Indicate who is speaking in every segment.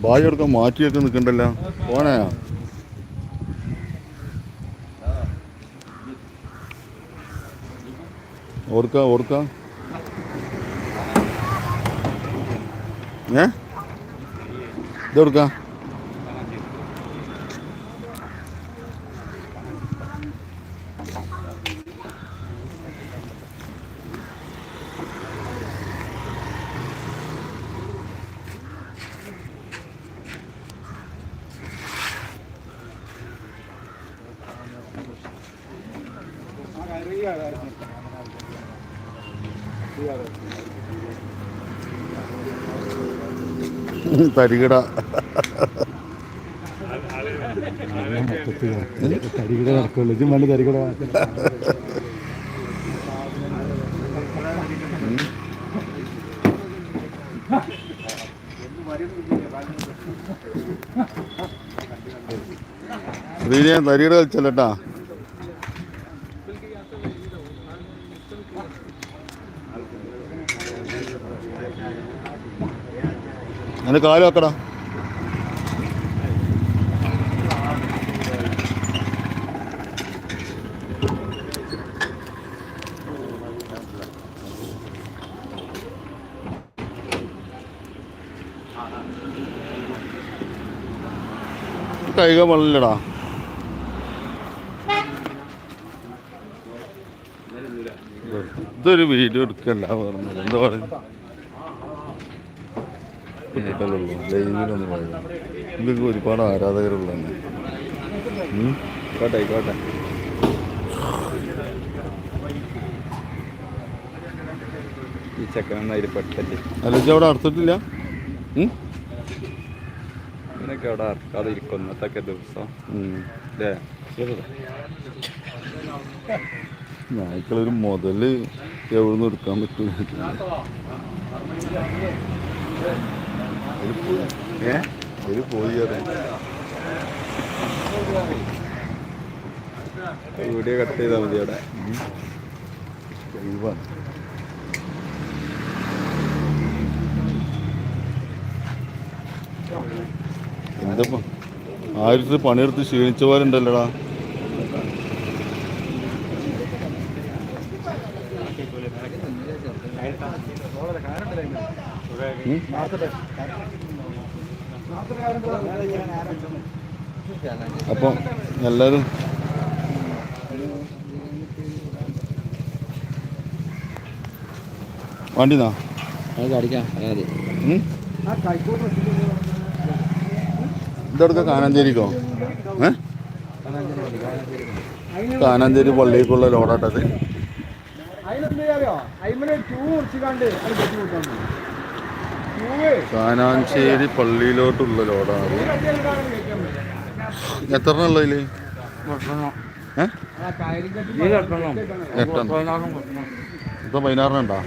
Speaker 1: ബായി മാറ്റിയൊക്കെ നിൽക്കണ്ടല്ലോ. പോണേ. ഓർക്ക ഓർക്ക. ഏ? ഇതെടുക്ക തരികട.
Speaker 2: തരികിട നടക്കുള്ളൂ. ഇതും വേണ്ട തരികിട
Speaker 1: റീനെ തരികട കളിച്ചല്ലേട്ടാ അതിന് കാൽ വെക്കടാ. കൈക വെള്ളടാ ഇതൊരു വീഡിയോ എടുക്കല്ല പറഞ്ഞത് എന്താ പറയുന്നത് എടുക്കലുള്ളൂ ലൈവിലൊന്നും പറയുന്നത് ഇതൊക്കെ ഒരുപാട് ആരാധകരുള്ള
Speaker 2: കോട്ടെ കോട്ടെ ഈ ചക്കൻ അതിൽ പെട്ടല്ലേ?
Speaker 1: അല്ലെങ്കിൽ അവിടെ അർത്ഥത്തില്ല?
Speaker 2: ഇവനൊക്കെ അവിടെ അർക്കാതെ ഇരിക്കും അത്തൊക്കെ ദിവസം. അല്ലേ
Speaker 1: നായ്ക്കളൊരു മുതൽ എവിടുന്ന് എടുക്കാൻ പറ്റൂല. ഒരു പോയി. ഏ? ഒരു പോയി
Speaker 2: വീഡിയോ കട്ട് ചെയ്താൽ മതി അവിടെ.
Speaker 1: ദൈവമാണ് എന്തപ്പോ ആയിരത്തി പണിയെടുത്ത് ക്ഷീണിച്ചവരുണ്ടല്ലോടാ. അപ്പം എല്ലാവരും വണ്ടിന്നാ
Speaker 2: അത് അടിക്കാം അതെ
Speaker 1: ഉം? ഇതെടുക്ക കാനാഞ്ചേരിക്കോ? ഏ? കാനാഞ്ചേരി പള്ളിക്കുള്ള ലോഡാട്ടത് കാനാഞ്ചേരി പള്ളിയിലോട്ടുള്ള ലോഡാണ്. എത്ര എട്ടെണ്ണം. ഇപ്പൊ പതിനാറിനുണ്ടോ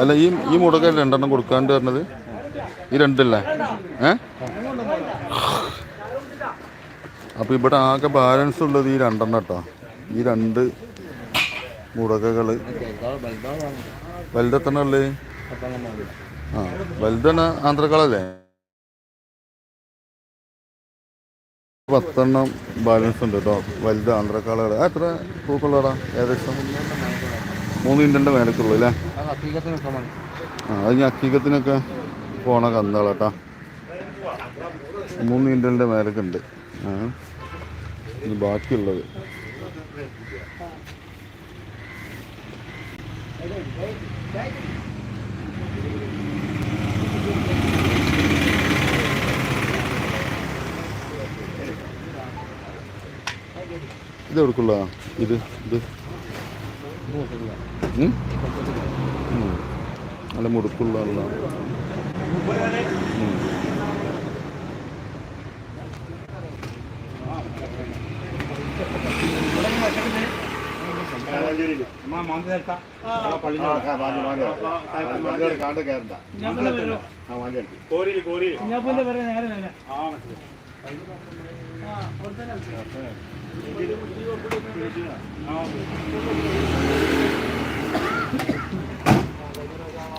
Speaker 1: അല്ല ഈ ഈ മുടക്ക രണ്ടെണ്ണം കൊടുക്കാണ്ട് പറഞ്ഞത്? ഈ രണ്ടല്ലേ? ഏ? അപ്പൊ ഇവിടെ ആകെ ബാലൻസ് ഉള്ളത് ഈ രണ്ടെണ്ണം കേട്ടോ. ഈ രണ്ട് മുടക്കകൾ. വലുതെത്തണ ഉള്ളത് ആ വലുതെണ്ണ ആന്ധ്രക്കളല്ലേ? പത്തെണ്ണം ബാലൻസ് ഉണ്ട് കേട്ടോ വലുത് ആന്ധ്രക്കാളുകൾ എത്ര പൂക്കളടാ ഏകദേശം മൂന്ന് ഇന്റെ മേലക്കുള്ളൂ അല്ലേ? ആ അത് ഞാൻ അക്കീകത്തിനൊക്കെ പോണ കന്നുകളട്ടാ. മൂന്ന് ഇന്റെ മേലക്കുണ്ട്. ആ ബാക്കിയുള്ളത്. ഇത് എവിടേക്കുള്ള ഇത് ഇത് ഉം? ഉം. നല്ല മുടുക്കുള്ള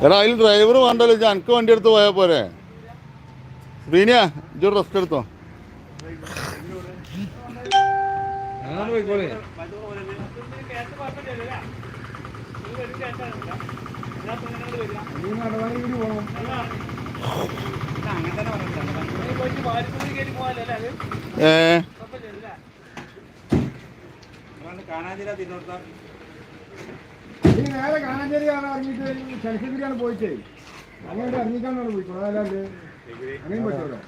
Speaker 1: എടാ അതിൽ ഡ്രൈവർ വേണ്ടല്ലോ. എനിക്ക് വണ്ടി എടുത്ത് പോയാൽ പോരെ. ശ്രീനിയ ഇജോ റെസ്റ്റ് എടുത്തോ.
Speaker 2: അങ്ങനെ പോയിക്കോളെ.
Speaker 1: ഏ?
Speaker 3: ഇനി നേരെ കാണാഞ്ചേരി ഇറങ്ങിയിട്ട് ശനിശക്തിയാണ് പോയിട്ടേ? അങ്ങനെ ഇറങ്ങിക്കാന്നാണ് പോയിക്കോളൂ? അതല്ലാണ്ട് അങ്ങനെയും പറ്റുമല്ലോ.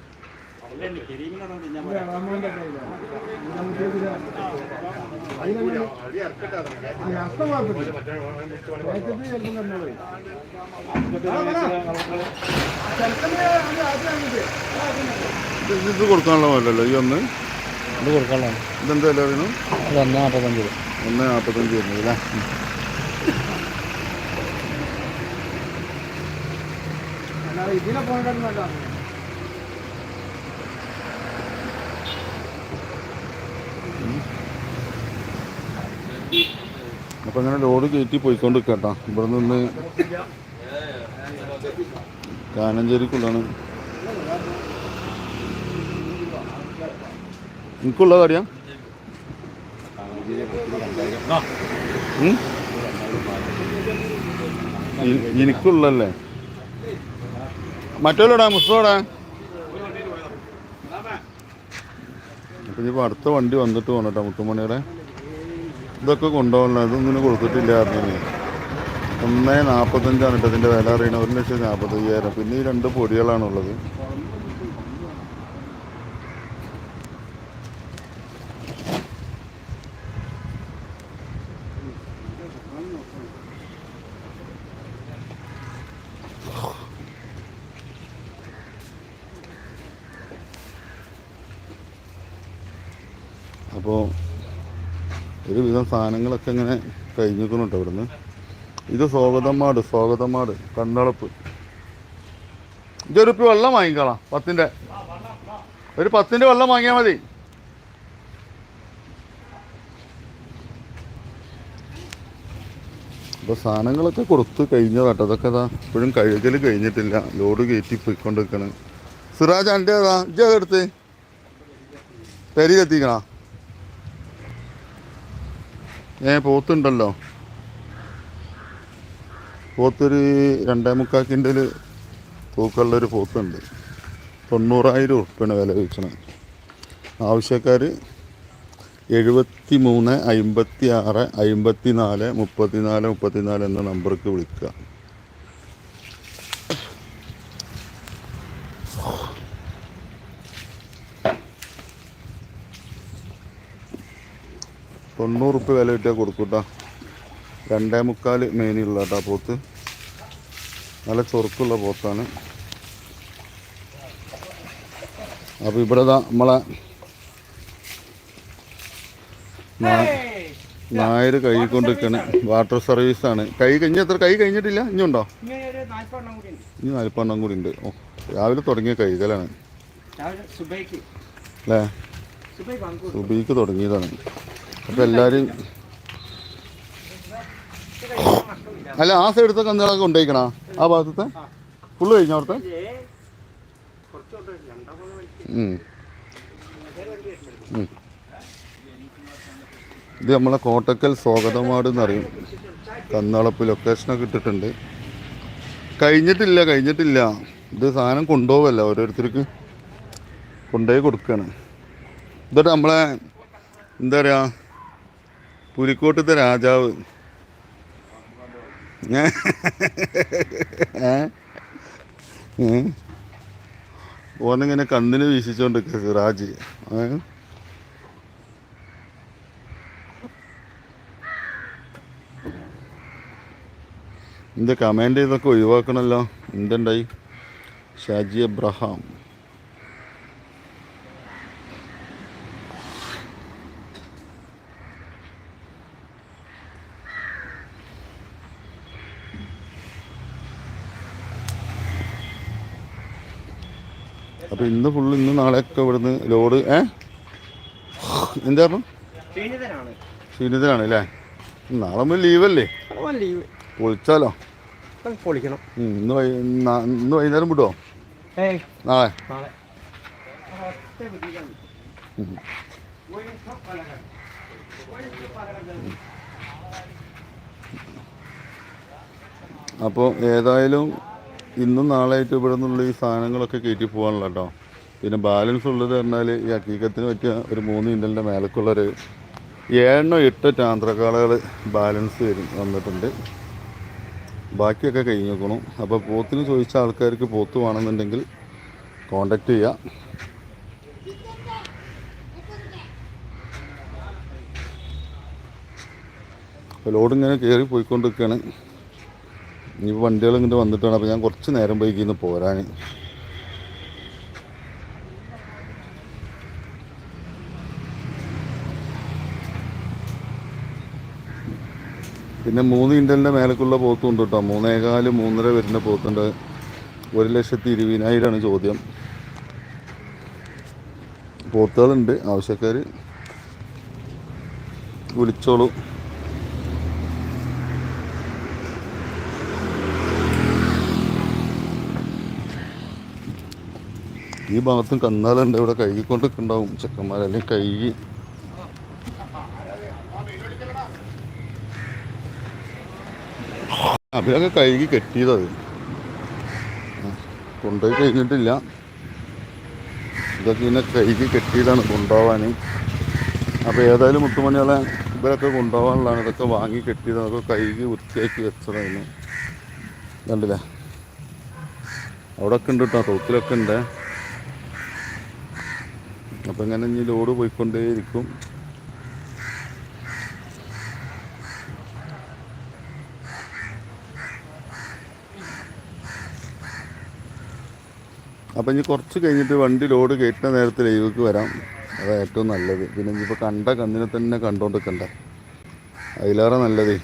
Speaker 3: ഇത്
Speaker 1: കൊടുക്കാനുള്ള പോലല്ലോ ഈ ഒന്ന്?
Speaker 2: ഇത് കൊടുക്കാനുള്ളതാണ്
Speaker 1: ഇതെന്താ വില പറയുന്നു
Speaker 2: അത് ഒന്ന് നാൽപ്പത്തഞ്ച് രൂപ.
Speaker 1: ഒന്ന് നാൽപ്പത്തഞ്ച് വരുന്നത് അല്ലേ?
Speaker 3: ഇതിനെ പോകാൻ
Speaker 1: അപ്പം അങ്ങനെ ലോഡ് കയറ്റി പോയിക്കൊണ്ട് കേട്ടോ ഇവിടെ നിന്ന് കാനഞ്ചേരിക്കുള്ളാണ് എനിക്കുള്ള കാര്യം എനിക്കുള്ളല്ലേ? മറ്റേടാ മുസ്തോടാ അപ്പൊ ഇനി അടുത്ത വണ്ടി വന്നിട്ട് പോകണം കേട്ടോ മുത്തുമണിയുടെ. ഇതൊക്കെ കൊണ്ടുപോകണം. ഇതൊന്നും കൊടുത്തിട്ടില്ല അറിഞ്ഞു ഒന്ന് നാൽപ്പത്തഞ്ചാണ് കേട്ടോ ഇതിന്റെ വില അറിയണത്. ഒരു ലക്ഷത്തി നാൽപ്പത്തയ്യായിരം പിന്നെ ഈ രണ്ട് പൊടികളാണുള്ളത്. അപ്പോൾ ഒരുവിധം സാധനങ്ങളൊക്കെ ഇങ്ങനെ കഴിഞ്ഞിരിക്കുന്നുണ്ട് ഇവിടുന്ന്. ഇത് സ്വാഗതമാട് സ്വാഗതമാട് കണ്ണളപ്പ്. ഇതൊരു വെള്ളം വാങ്ങിക്കളാം പത്തിന്റെ ഒരു പത്തിന്റെ വെള്ളം വാങ്ങിയാൽ മതി. അപ്പോൾ സാധനങ്ങളൊക്കെ കൊടുത്ത് കഴിഞ്ഞതാട്ടോ അതൊക്കെ അതാ ഇപ്പോഴും കഴുകൽ കഴിഞ്ഞിട്ടില്ല. ലോഡ് കയറ്റി പോയിക്കൊണ്ടിരിക്കണം. സിറാജ് എന്റെ ഇതാ ഇജ്ജ് എടുത്ത് പെരിയിലെത്തിക്കണോ? ഏ പോത്തുണ്ടല്ലോ. പോത്തൊരു രണ്ടേ മുക്കാൽ കിൻഡൽ തൂക്കമുള്ളൊരു പോത്തുണ്ട്. തൊണ്ണൂറായിരം ഉറുപ്പിയാണ് വില വീക്ഷണം ആവശ്യക്കാർ എഴുപത്തി മൂന്ന് അമ്പത്തി ആറ് അമ്പത്തി നാല് മുപ്പത്തി നാല് മുപ്പത്തി നാല് എന്ന നമ്പർക്ക് വിളിക്കുക. തൊണ്ണൂറ് ഉപ്പ് വില കിട്ടിയാൽ കൊടുക്കൂട്ടാ രണ്ടേ മുക്കാൽ മേനിയുള്ള കേട്ടോ പോത്ത്. നല്ല ചൊറുക്കുള്ള പോത്താണ്. അപ്പോൾ ഇവിടെ നമ്മളെ നായർ കൈ കൊണ്ടിരിക്കണ. വാട്ടർ സർവീസാണ് കൈ കഴിഞ്ഞ എത്ര? കൈ കഴിഞ്ഞിട്ടില്ല? ഇനിയുണ്ടോ ഇനി നാൽപ്പെണ്ണം കൂടി ഉണ്ട്. ഓ രാവിലെ തുടങ്ങിയ കൈകലാണ്. അല്ലേ
Speaker 3: സുബീക്ക്
Speaker 1: തുടങ്ങിയതാണ്. അപ്പോൾ എല്ലാരും അല്ല ആ സൈഡത്തെ കന്നുകളൊക്കെ കൊണ്ടുപോയിക്കണ? ആ ഭാഗത്തെ ഫുള്ള് കഴിഞ്ഞ അവിടുത്തെ. ഇത് നമ്മളെ കോട്ടക്കൽ സ്വാഗതമാട് എന്നറിയും. കന്നളപ്പ് ലൊക്കേഷനൊക്കെ ഇട്ടിട്ടുണ്ട്. കഴിഞ്ഞിട്ടില്ല കഴിഞ്ഞിട്ടില്ല. ഇത് സാധനം കൊണ്ടുപോവല്ല ഓരോരുത്തർക്ക് കൊണ്ടുപോയി കൊടുക്കുകയാണ് എന്നിട്ട് നമ്മളെ എന്താ പറയുക പുലിക്കോട്ടത്തെ രാജാവ്? ഓനിങ്ങനെ കണ്ണിന് വീശിച്ചോണ്ട് സിറാജ്? ഇതിന്റെ കമന്റ് ചെയ്തൊക്കെ ഒഴിവാക്കണമല്ലോ എന്തുണ്ടായി ഷാജി എബ്രഹാം അപ്പോൾ ഇന്ന് ഇന്ന് ഇവിടുന്ന് ലോഡ് ഏ? എന്താ പറഞ്ഞു
Speaker 3: ക്ഷീണിതനാണ്.
Speaker 1: അല്ലേ? നാളെ ലീവല്ലേ?
Speaker 3: ലീവ്.
Speaker 1: പൊളിച്ചാലോ?
Speaker 2: പൊളിക്കണം.
Speaker 1: ഇന്ന് ഇന്ന് വൈകുന്നേരം
Speaker 2: വിട്ടോ
Speaker 1: നാളെ? അപ്പോൾ ഏതായാലും ഇന്നും നാളെ ആയിട്ട് ഇവിടെ നിന്നുള്ള ഈ സാധനങ്ങളൊക്കെ കയറ്റി പോകാനുള്ള കേട്ടോ പിന്നെ ബാലൻസ് ഉള്ളത് പറഞ്ഞാൽ ഈ അക്കീക്കത്തിന് പറ്റിയ ഒരു മൂന്ന് ഇന്നലിന്റെ മേലക്കുള്ളൊരു ഏഴെണ്ണോ എട്ട് ചാന്ത്രക്കാളകൾ ബാലൻസ് വരും വന്നിട്ടുണ്ട്. ബാക്കിയൊക്കെ കഴിഞ്ഞേക്കണു. അപ്പോൾ പോത്തിന് ചോദിച്ച ആൾക്കാർക്ക് പോത്ത് വേണമെന്നുണ്ടെങ്കിൽ കോണ്ടാക്ട് ചെയ്യാം. ലോഡ് ഇങ്ങനെ കയറി പോയിക്കൊണ്ടിരിക്കുകയാണ്. ഇനി വണ്ടികൾ ഇങ്ങോട്ട് വന്നിട്ടാണ്. അപ്പോൾ ഞാൻ കുറച്ച് നേരം വൈകിന്ന് പോരാൻ. പിന്നെ മൂന്ന് ഇൻഡലിന്റെ മേലക്കുള്ള പോത്തും ഉണ്ട് കേട്ടോ മൂന്നേകാൽ മൂന്നര വരുന്ന പോത്തുണ്ട്. ഒരു ലക്ഷത്തി ഇരുപതിനായിരമാണ് ചോദ്യം. പോത്തുകളുണ്ട്. ആവശ്യക്കാർ വിളിച്ചോളൂ. ഈ ഭാഗത്തും കന്നാലുണ്ട്. ഇവിടെ കഴുകിക്കൊണ്ടൊക്കെ ഉണ്ടാവും ചെക്കന്മാർ കഴുകി. അവരൊക്കെ കഴുകി കെട്ടിയതത് കൊണ്ടുപോയി കഴിഞ്ഞിട്ടില്ല. ഇതൊക്കെ ഇങ്ങനെ കഴുകി കെട്ടിയതാണ് കൊണ്ടുപോകാൻ അപ്പോൾ ഏതായാലും മുത്തുമണികളെ ഇവരൊക്കെ കൊണ്ടുപോകാനുള്ളതാണ്. ഇതൊക്കെ വാങ്ങി കെട്ടിയത്. അതൊക്കെ കഴുകി വൃത്തിയാക്കി വെച്ചതായിരുന്നു കണ്ടില്ലേ? അവിടെ ഒക്കെ ഉണ്ട് കേട്ടോ. തോക്കിലൊക്കെ ഉണ്ട്. അപ്പം ഇങ്ങനെ ഇനി ലോഡ് പോയിക്കൊണ്ടേയിരിക്കും. അപ്പം ഇനി കുറച്ച് കഴിഞ്ഞിട്ട് വണ്ടി ലോഡ് കയറ്റുന്ന നേരത്തെ ഇവക്ക് വരാം. അതാണ് ഏറ്റവും നല്ലത്. പിന്നെ ഇനിയിപ്പോൾ കണ്ട കന്നിനെ തന്നെ കണ്ടോണ്ടിരിക്കണ്ട. അതിലേറെ നല്ലതേ.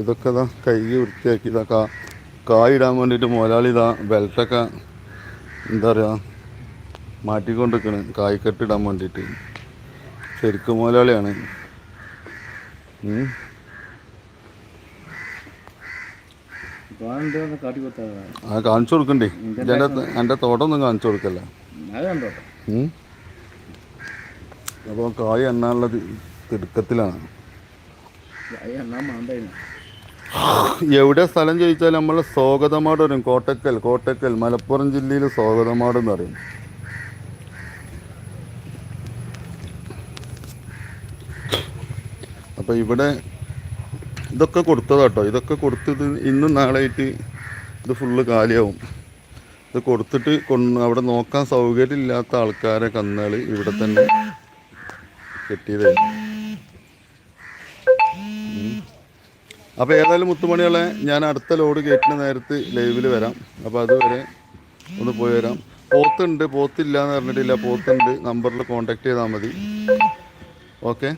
Speaker 1: ഇതൊക്കെ ഇതാ കൈ വൃത്തിയാക്കി ഇതാ കാ കായിടാൻ വേണ്ടിയിട്ട് മുതലാളി ഇതാ ബെൽറ്റൊക്കെ എന്താ പറയുക മാറ്റിക്കൊണ്ടിരിക്കണ്. കായ്ക്കെട്ടിടാൻ വേണ്ടിയിട്ട് ശരിക്കും മുതലാളിയാണ്. ആ കാണിച്ചു കൊടുക്കണ്ടേ? എന്റെ എന്റെ തോട്ടമൊന്നും കാണിച്ചു കൊടുക്കല്ല. അപ്പോൾ കായ് എണ്ണാനുള്ള തിടുക്കത്തിലാണ്. തിടുക്കത്തിലാണ്
Speaker 2: എണ്ണാൻ മാണ്ടായിരുന്നു
Speaker 1: എവിടെ സ്ഥലം ചോദിച്ചാൽ നമ്മൾ സ്വാഗതമാട് വരും കോട്ടക്കൽ കോട്ടക്കൽ മലപ്പുറം ജില്ലയിൽ സ്വാഗതമാട് എന്ന് പറയും. അപ്പോൾ ഇവിടെ ഇതൊക്കെ കൊടുത്തതാട്ടോ ഇതൊക്കെ കൊടുത്തത് ഇന്നും നാളെയായിട്ട് ഇത് ഫുള്ള് കാലിയാവും. ഇത് കൊടുത്തിട്ട് കൊണ്ട് അവിടെ നോക്കാൻ സൗകര്യമില്ലാത്ത ആൾക്കാരെ കന്നുകൾ ഇവിടെ തന്നെ കെട്ടിയതായിരുന്നു അപ്പോൾ ഏതായാലും മുത്തുമണികളെ ഞാൻ അടുത്ത ലോഡ് കയറ്റുന്ന നേരത്ത് ലൈവിൽ വരാം. അപ്പോൾ അതുവരെ ഒന്ന് പോയി വരാം. പോത്തുണ്ട് പോത്തില്ല എന്ന് പറഞ്ഞിട്ടില്ല. പോത്തുണ്ട്. നമ്പറിൽ കോണ്ടാക്ട് ചെയ്താൽ മതി. ഓക്കെ